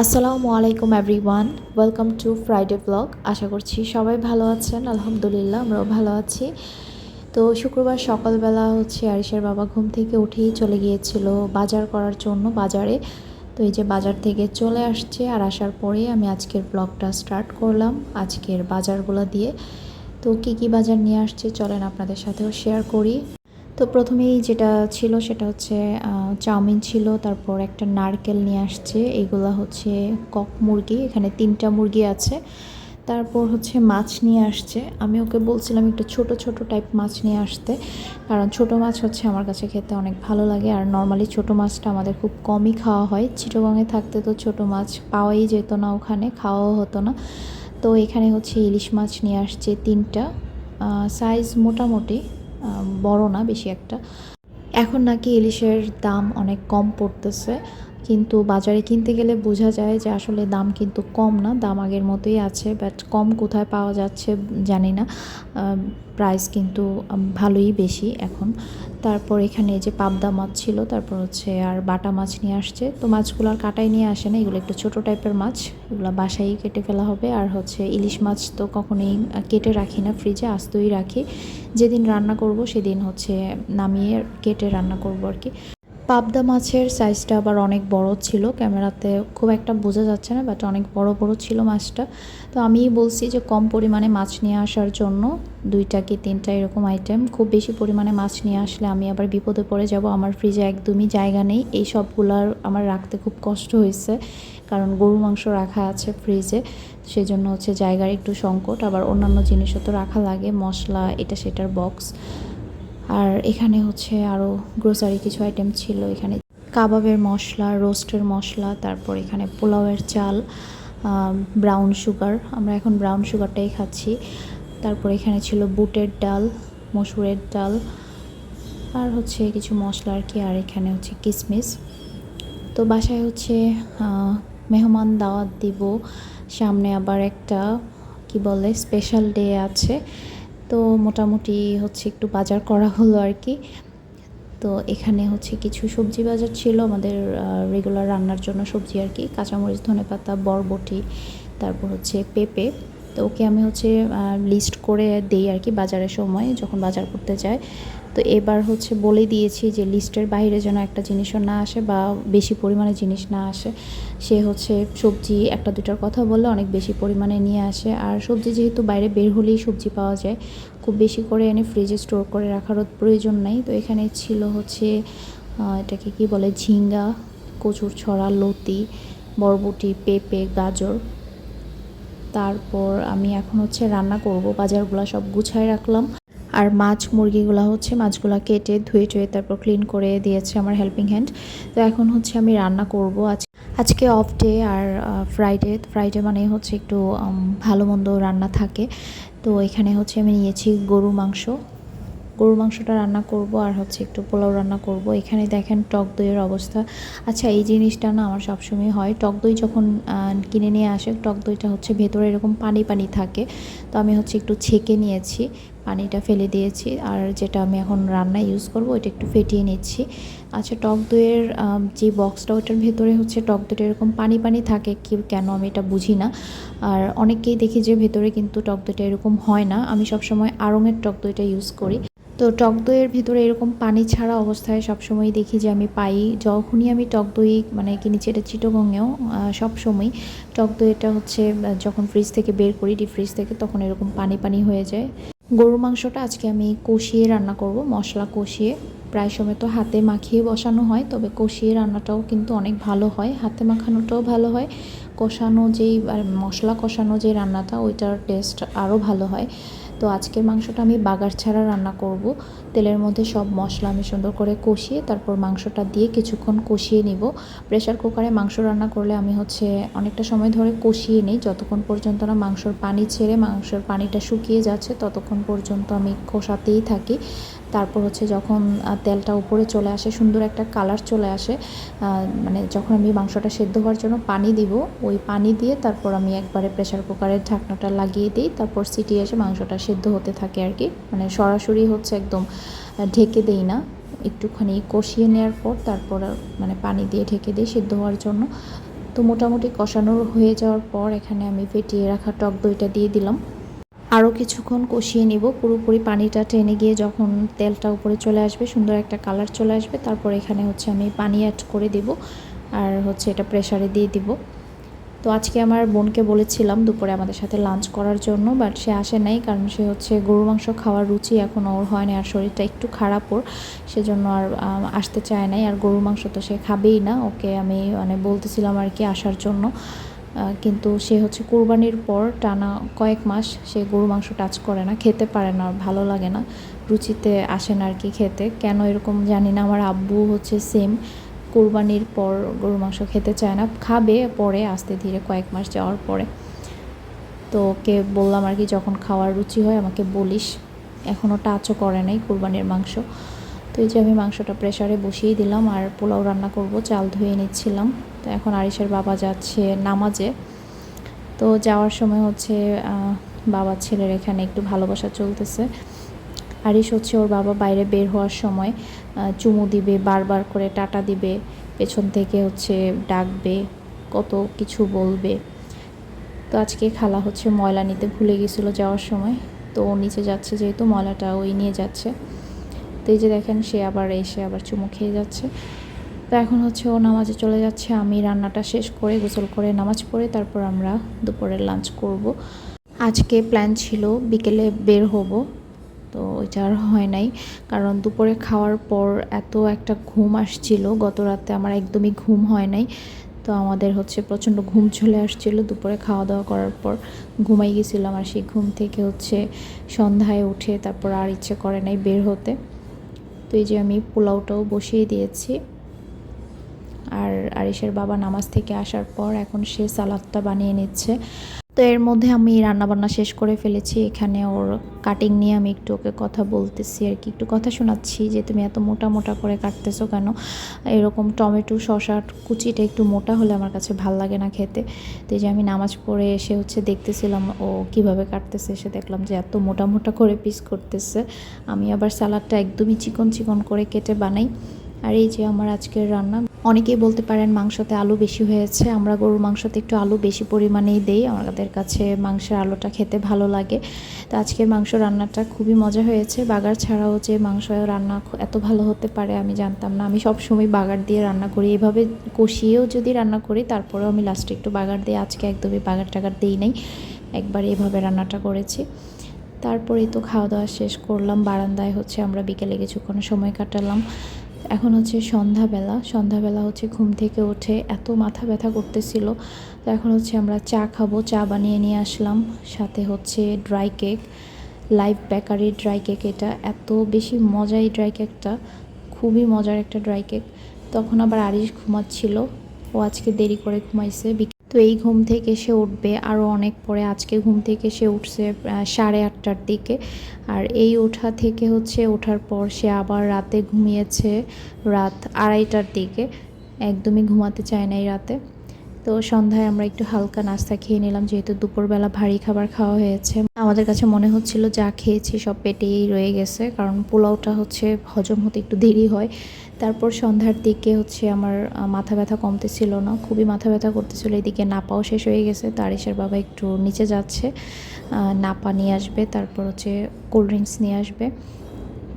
আসসালামু আলাইকুম everyone welcome to Friday blog আশা করছি সবাই ভালো আছেন। আলহামদুলিল্লাহ, আমরাও ভালো আছি। তো শুক্রবার সকালবেলা হচ্ছে আরিসের বাবা ঘুম থেকে উঠেই চলে গিয়েছিল বাজার করার জন্য বাজারে। তো এই যে বাজার থেকে চলে আসছে আর আসার পরেই আমি আজকের ব্লগটা স্টার্ট করলাম, আজকের বাজারগুলো দিয়ে। তো কী কী বাজার নিয়ে আসছে চলেন আপনাদের সাথেও শেয়ার করি। তো প্রথমেই যেটা ছিল সেটা হচ্ছে চাউমিন ছিল, তারপর একটা নারকেল নিয়ে আসছে, এগুলো হচ্ছে কক মুরগি, এখানে তিনটা মুরগি আছে। তারপর হচ্ছে মাছ নিয়ে আসছে। আমি ওকে বলছিলাম একটু ছোট ছোট টাইপ মাছ নিয়ে আসতে, কারণ ছোট মাছ হচ্ছে আমার কাছে খেতে অনেক ভালো লাগে, আর নর্মালি ছোট মাছটা আমাদের খুব কমই খাওয়া হয়। চিটগাঙে থাকতে তো ছোট মাছ পাওয়াই যেত না ওখানে, খাওয়াও হতো না। তো এখানে হচ্ছে ইলিশ মাছ নিয়ে আসছে তিনটা সাইজ মোটামুটি বড় না বেশি একটা। এখন নাকি ইলিশের দাম অনেক কম পড়তেছে। কিন্তু বাজারে কিনতে গেলে বোঝা যায় যে আসলে দাম কিন্তু কম না, দাম আগের মতোই আছে বাট কম কোথায় পাওয়া যাচ্ছে জানি না। প্রাইস কিন্তু ভালোই বেশি এখন। তারপর এখানে যে পাবদা মাছ ছিল, তারপর হচ্ছে আর বাটা মাছ নিয়ে আসছে। তো মাছগুলো আর কাটাই নিয়ে আসে না, এগুলো একটু ছোটো টাইপের মাছ, এগুলো বাসায় কেটে ফেলা হবে। আর হচ্ছে ইলিশ মাছ তো কখনোই কেটে রাখি না ফ্রিজে আস্তই রাখি। যেদিন রান্না করব, সেদিন হচ্ছে নামিয়ে কেটে রান্না করব আর কি। পাবদা মাছের সাইজটা আবার অনেক বড় ছিল, ক্যামেরাতে খুব একটা বোঝা যাচ্ছে না বাট অনেক বড় বড় ছিল মাছটা। তো আমিই বলছি যে কম পরিমাণে মাছ নিয়ে আসার জন্য, দুইটা কি তিনটা এরকম আইটেম খুব বেশি পরিমাণে মাছ নিয়ে আসলে আমি আবার বিপদে পড়ে যাব, আমার ফ্রিজে একদমই জায়গা নেই। এই সবগুলার আমার রাখতে খুব কষ্ট হয়েছে, কারণ গরু মাংস রাখা আছে ফ্রিজে সেই জন্য হচ্ছে জায়গার একটু সংকট। আবার অন্যান্য জিনিসও তো রাখা লাগে, মশলা, এটা সেটার বক্স আর এখানে হচ্ছে আরও গ্রোসারি কিছু আইটেম ছিল। এখানে কাবাবের মশলা রোস্টের মশলা, তারপর এখানে পোলাওয়ের চাল ব্রাউন সুগার আমরা এখন ব্রাউন সুগারটাই খাচ্ছি। তারপর এখানে ছিল বুটের ডাল, মসুরের ডাল, আর হচ্ছে কিছু মশলা আর কি, আর এখানে হচ্ছে কিশমিশ তো বাসায় হচ্ছে মেহমান দাওয়াত দিব। সামনে আবার একটা, কি বলে স্পেশাল ডে আছে। তো মোটামুটি হচ্ছে একটু বাজার করা হলো আর কি। তো এখানে হচ্ছে কিছু সবজি বাজার ছিল, আমাদের রেগুলার রান্নার জন্য সবজি আর কি। কাঁচামরিচ, ধনেপাতা, বরবটি, তারপর হচ্ছে পেঁপে। তো ওকে আমি হচ্ছে লিস্ট করে দেই আর কি বাজারের সময় যখন বাজার করতে যায়। তো এবার হচ্ছে বলে দিয়েছি যে লিস্টের বাইরে যেন একটা জিনিসও না আসে বা বেশি পরিমাণে জিনিস না আসে। সে হচ্ছে সবজি একটা দুটার কথা বললে, অনেক বেশি পরিমাণে নিয়ে আসে। আর সবজি যেহেতু বাইরে বের হলেই সবজি পাওয়া যায়, খুব বেশি করে এনে ফ্রিজে স্টোর করে রাখারও প্রয়োজন নাই। তো এখানে ছিল হচ্ছে এটাকে কি বলে, ঝিঙ্গা, কচুর ছড়া, লতি, বরবটি, পেঁপে, গাজর। তারপর আমি এখন হচ্ছে রান্না করব। বাজারগুলো সব গুছায় রাখলাম। আর মাছ, মুরগিগুলো হচ্ছে মাছগুলো কেটে ধুয়ে টুয়ে তারপর ক্লিন করে দিয়েছে আমার হেল্পিং হ্যান্ড তো এখন হচ্ছে আমি রান্না করব। আজ আজকে অফ ডে আর ফ্রাইডে ফ্রাইডে মানে হচ্ছে একটু ভালো মন্দ রান্না থাকে। তো এখানে হচ্ছে আমি নিয়েছি গরু মাংস। গরুর মাংসটা রান্না করব আর হচ্ছে একটু পোলাও রান্না করব। এখানে দেখেন টক দইয়ের অবস্থা। আচ্ছা এই জিনিসটা না আমার সবসময় হয়। টক দই যখন কিনে নিয়ে আসে, টক দইটা হচ্ছে ভেতরে এরকম পানি পানি থাকে। তো আমি হচ্ছে একটু ছেঁকে নিয়েছি, পানিটা ফেলে দিয়েছি। আর যেটা আমি এখন রান্নায় ইউজ করব, ওইটা একটু ফেটিয়ে নিচ্ছি। আচ্ছা টক দইয়ের যে বক্সটা ওটার ভেতরে হচ্ছে টক দইটা এরকম পানি পানি থাকে, কি, কেন আমি এটা বুঝি না। আর অনেককেই দেখি যে ভেতরে কিন্তু টক দইটা এরকম হয় না। আমি সবসময় আড়ঙের টক দইটা ইউজ করি। তো টক দইয়ের ভিতরে এরকম পানি ছাড়া অবস্থায় সবসময় দেখি যে আমি পাই। যখনই আমি টক দই মানে কিনেছি এটা চিটোগঙেও সবসময় টক দইটা হচ্ছে যখন ফ্রিজ থেকে বের করি ডিপ ফ্রিজ থেকে, তখন এরকম পানি পানি হয়ে যায়। গরুর মাংসটা আজকে আমি কষিয়ে রান্না করব, মশলা কষিয়ে। প্রায় সময় তো হাতে মাখিয়ে বসানো হয়, তবে কষিয়ে রান্নাটাও কিন্তু অনেক ভালো হয়। হাতে মাখানোটাও ভালো হয়। কষানো যেই মশলা কষানো যে রান্নাটা, ওইটার টেস্ট আরও ভালো হয়। তো আজকের মাংসটা আমি বাগার ছাড়া রান্না করব। তেলের মধ্যে সব মশলা আমি সুন্দর করে কষিয়ে তারপর মাংসটা দিয়ে কিছুক্ষণ কষিয়ে নিব। প্রেশার কুকারে মাংস রান্না করলে আমি হচ্ছে অনেকটা সময় ধরে কষিয়ে নিই। যতক্ষণ পর্যন্ত না মাংসর পানি ছেড়ে মাংসর পানিটা শুকিয়ে যাচ্ছে, ততক্ষণ পর্যন্ত আমি কষাতেই থাকি। তারপর হচ্ছে যখন তেলটা উপরে চলে আসে, সুন্দর একটা কালার চলে আসে মানে যখন আমি মাংসটা সেদ্ধ হওয়ার জন্য পানি দিব, ওই পানি দিয়ে তারপর আমি একবারে প্রেশার কুকারের ঢাকনাটা লাগিয়ে দিই, তারপর সিটি এসে মাংসটা সেদ্ধ হতে থাকে আর কি। মানে সরাসরি হচ্ছে একদম ঢেকে দেই না। একটুখানি কষিয়ে নেওয়ার পর তারপর মানে পানি দিয়ে ঢেকে দিই সেদ্ধ হওয়ার জন্য। তো মোটামুটি কষানোর হয়ে যাওয়ার পর এখানে আমি ফেটিয়ে রাখা টক দইটা দিয়ে দিলাম। আরও কিছুক্ষণ কষিয়ে নিব। পুরোপুরি পানিটা টেনে গিয়ে যখন তেলটা উপরে চলে আসবে, সুন্দর একটা কালার চলে আসবে, তারপর এখানে হচ্ছে আমি পানি অ্যাড করে দিব আর হচ্ছে এটা প্রেশারে দিয়ে দিব। তো আজকে আমার বোনকে বলেছিলাম দুপুরে আমাদের সাথে লাঞ্চ করার জন্য বাট সে আসে নাই কারণ সে হচ্ছে গরু মাংস খাওয়ার রুচি এখন ওর হয় না আর শরীরটা একটু খারাপ ওর, সেজন্য আর আসতে চায় নাই। আর গরুর মাংস তো সে খাবেই না। ওকে আমি মানে বলতেছিলাম আর কি আসার জন্য। কিন্তু সে হচ্ছে কুরবানির পর টানা কয়েক মাস সে গরু মাংস টাচ করে না, খেতে পারে না ভালো লাগে না, রুচিতে আসে না আর কি খেতে। কেন এরকম জানি না, আমার আব্বু হচ্ছে সেম কোরবানির পর গরু মাংস খেতে চায় না, খাবে পরে, আস্তে ধীরে কয়েক মাস যাওয়ার পরে। তো ওকে বললাম আর কি, যখন খাওয়ার রুচি হয় আমাকে বলিস। এখনও টাচও করে নাই কোরবানির মাংস। তো এই যে আমি মাংসটা প্রেসারে বসিয়ে দিলাম আর পোলাও রান্না করব, চাল ধুয়ে নিচ্ছিলাম। তো এখন আরিসের বাবা যাচ্ছে নামাজে। তো যাওয়ার সময় হচ্ছে বাবার ছেলের এখানে একটু ভালোবাসা চলতেছে। আরিস হচ্ছে ওর বাবা বাইরে বের হওয়ার সময় চুমু দিবে, বারবার করে টাটা দিবে, পেছন থেকে হচ্ছে ডাকবে, কত কিছু বলবে। তো আজকে খালা হচ্ছে ময়লা নিতে ভুলে গেছিল যাওয়ার সময়। তো নিচে যাচ্ছে যেহেতু ময়লাটা ওই নিয়ে যাচ্ছে। তো এই যে দেখেন, সে আবার এসে আবার চুমু খেয়ে যাচ্ছে। তো এখন হচ্ছে ও নামাজে চলে যাচ্ছে। আমি রান্নাটা শেষ করে গোসল করে নামাজ পড়ে তারপর আমরা দুপুরের লাঞ্চ করব। আজকে প্ল্যান ছিল বিকেলে বের হব। তো ওইটা আর হয় নাই। কারণ দুপুরে খাওয়ার পর এত একটা ঘুম আসছিল। গত রাতে আমার একদমই ঘুম হয় নাই। তো আমাদের হচ্ছে প্রচণ্ড ঘুম চলে আসছিল দুপুরে খাওয়া দাওয়া করার পর। ঘুমাই গেছিলাম আর সেই ঘুম থেকে হচ্ছে সন্ধ্যায় উঠে তারপর আর ইচ্ছে করে নাই বের হতে। তো এই যে আমি পোলাওটাও বসিয়ে দিয়েছি। আর আরিসের বাবা নামাজ থেকে আসার পর এখন সে সালাদটা বানিয়ে নিচ্ছে। তো এর মধ্যে আমি রান্নাবান্না শেষ করে ফেলেছি। এখানে ওর কাটিং নিয়ে আমি একটু ওকে কথা বলতেছি আর কি। একটু কথা শোনাচ্ছি যে, তুমি এত মোটা মোটা করে কাটতেছো কেন? এরকম টমেটো, শসা, কুচিটা একটু মোটা হলে আমার কাছে ভালো লাগে না খেতে। তো এই যে আমি নামাজ পড়ে এসে হচ্ছে দেখতেছিলাম ও কীভাবে কাটতেছে। এসে দেখলাম যে, এত মোটা মোটা করে পিস করতেছে। আমি আবার সালাডটা একদমই চিকন চিকন করে কেটে বানাই। আর এই যে আমার আজকের রান্না অনেকেই বলতে পারেন মাংসতে আলু বেশি হয়েছে। আমরা গরুর মাংসতে একটু আলু বেশি পরিমাণেই দেই। আমাদের কাছে মাংসের আলুটা খেতে ভালো লাগে। তো আজকে মাংস রান্নাটা খুবই মজা হয়েছে। বাগার ছাড়াও যে মাংস রান্না এত ভালো হতে পারে আমি জানতাম না। আমি সব সময় বাগার দিয়ে রান্না করি। এভাবে কষিয়েও যদি রান্না করি, তারপরেও আমি লাস্টে একটু বাগার দিই আজকে একদমই বাগার টাগার দিই নাই। একবার এভাবে রান্নাটা করেছি। তারপরেই তো খাওয়া দাওয়া শেষ করলাম। বারান্দায় হচ্ছে আমরা বিকেলে কিছুক্ষণ সময় কাটালাম। এখন হচ্ছে সন্ধ্যাবেলা। সন্ধ্যাবেলা হচ্ছে ঘুম থেকে ওঠে এত মাথা ব্যথা করতেছিল। তো এখন হচ্ছে আমরা চা খাব, চা বানিয়ে নিয়ে আসলাম। সাথে হচ্ছে dry cake live bakery dry cake এটা। এত বেশি মজা এই ড্রাই কেকটা খুবই মজার একটা ড্রাই কেক তখন আবার আরিশ ঘুমাচ্ছিল। ও আজকে দেরি করে ঘুমাইছে। বিক- তো এই ঘুম থেকে সে উঠবে আরও অনেক পরে। আজকে ঘুম থেকে সে উঠছে সাড়ে আটটার দিকে। আর এই ওঠা থেকে হচ্ছে ওঠার পর সে আবার রাতে ঘুমিয়েছে রাত আড়াইটার দিকে। একদমই ঘুমাতে চায় না এই রাতে। তো সন্ধ্যায় আমরা একটু হালকা নাস্তা খেয়ে নিলাম, যেহেতু দুপুরবেলা ভারী খাবার খাওয়া হয়েছে। আমাদের কাছে মনে হচ্ছিল যা খেয়েছি সব পেটেই রয়ে গেছে, কারণ পোলাওটা হচ্ছে হজম হতে একটু দেরি হয়। তারপর সন্ধ্যার দিকে হচ্ছে আমার মাথা ব্যথা কমতেছিল না, খুবই মাথা ব্যথা করতেছিল। এদিকে নাপাও শেষ হয়ে গেছে তারিশের বাবা একটু নিচে যাচ্ছে নাপা নিয়ে আসবে, তারপর হচ্ছে কোল্ড ড্রিঙ্কস নিয়ে আসবে।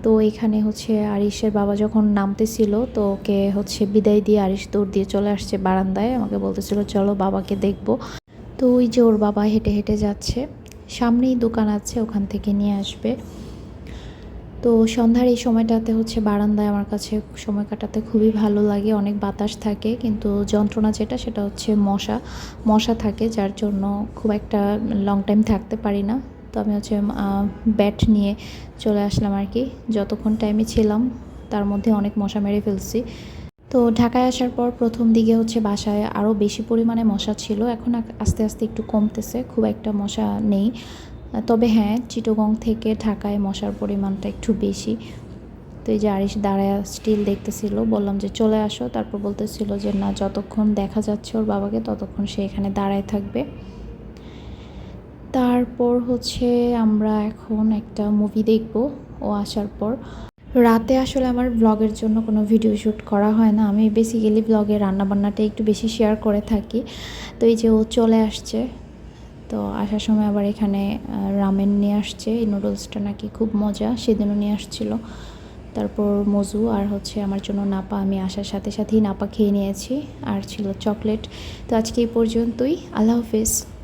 তো এখানে হচ্ছে আরিশের বাবা যখন নামতেছিল, তো ওকে হচ্ছে বিদায় দিয়ে আরিশ দৌড় দিয়ে চলে আসছে বারান্দায়। আমাকে বলতেছিল, চলো বাবাকে দেখব। তো ওই যে ওর বাবা হেঁটে হেঁটে যাচ্ছে, সামনেই দোকান আছে, ওখান থেকে নিয়ে আসবে। তো সন্ধ্যার এই সময়টাতে হচ্ছে বারান্দায় আমার কাছে সময় কাটাতে খুবই ভালো লাগে, অনেক বাতাস থাকে, কিন্তু যন্ত্রণা যেটা সেটা হচ্ছে মশা মশা থাকে যার জন্য খুব একটা লং টাইম থাকতে পারি না। তো আমি হচ্ছে ব্যাট নিয়ে চলে আসলাম আর কি। যতক্ষণ টাইমে ছিলাম, তার মধ্যে অনেক মশা মেরে ফেলছি। তো ঢাকায় আসার পর প্রথম দিকে হচ্ছে বাসায় আরও বেশি পরিমাণে মশা ছিল, এখন আস্তে আস্তে একটু কমতেছে, খুব একটা মশা নেই। তবে হ্যাঁ চিটোগং থেকে ঢাকায় মশার পরিমাণটা একটু বেশি। তো এই যে আরিশ দাঁড়ায় স্টিল দেখতেছিল, বললাম যে চলে আসো। তারপর বলতেছিল যে না, যতক্ষণ দেখা যাচ্ছে ওর বাবাকে, ততক্ষণ সে এখানে দাঁড়ায় থাকবে। তারপর হচ্ছে আমরা এখন একটা মুভি দেখব, ও আসার পর। রাতে আসলে আমার ব্লগের জন্য কোনো ভিডিও শ্যুট করা হয় না। আমি বেসিক্যালি ব্লগে রান্নাবান্নাটা একটু বেশি শেয়ার করে থাকি। তো এই যে ও চলে আসছে তো আসার সময় আবার এখানে রামেন নিয়ে আসছে। এই নুডলসটা নাকি খুব মজা, সেদিনও নিয়ে আসছিল। তারপর মজু আর হচ্ছে আমার জন্য নাপা। আমি আসার সাথে সাথেই নাপা খেয়ে নিয়েছি। আর ছিল চকলেট তো আজকে এই পর্যন্তই। আল্লাহ হাফিজ।